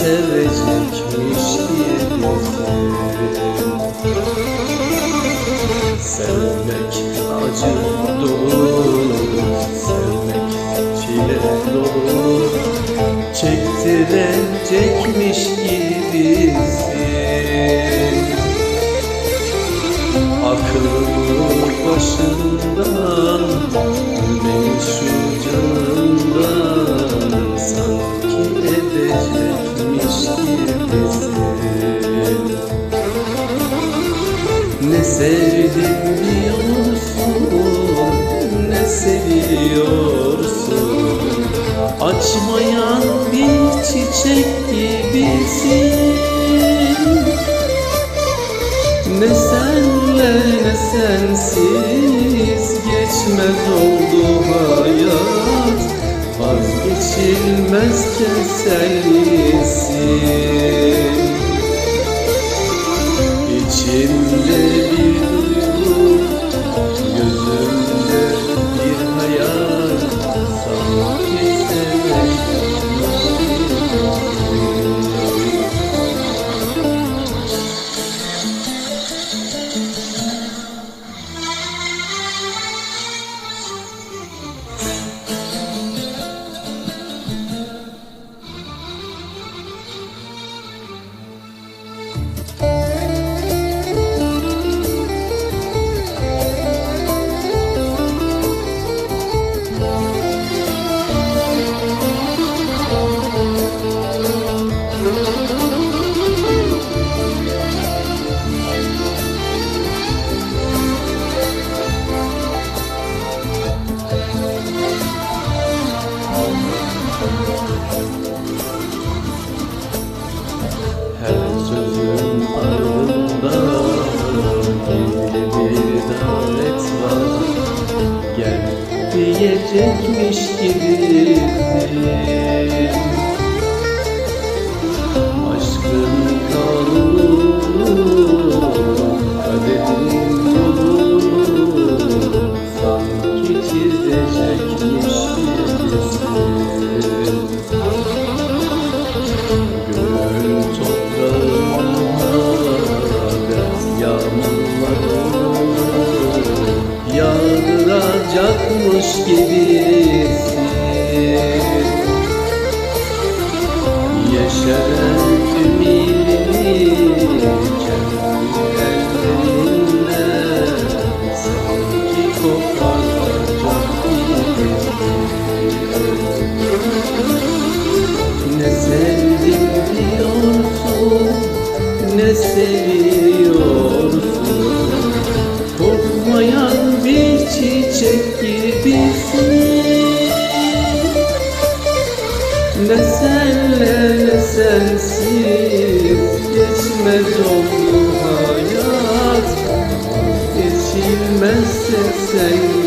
sevecekmiş gibi Sevmek acı dolu, sevmek çile dolu Çektirecekmiş gibisin Aklımı başından Beni şu Ne sevdim diyorsun Ne seviyorsun? Açmayan bir çiçek gibisin. Ne senle ne sensiz geçmez oldu hayat. Vazgeçilmez tesellisin diyecekmiş gibisin. Aşkın kanunu kaderin yolunu Sanki çizecekmiş gibisin. Yeşeren ümidini kendi ellerinle Sanki koparacak gibisin ne sevdim diyorsun Ne seviyorsun senle sensiz Geçmez oldu hayat. Geçilmezse sen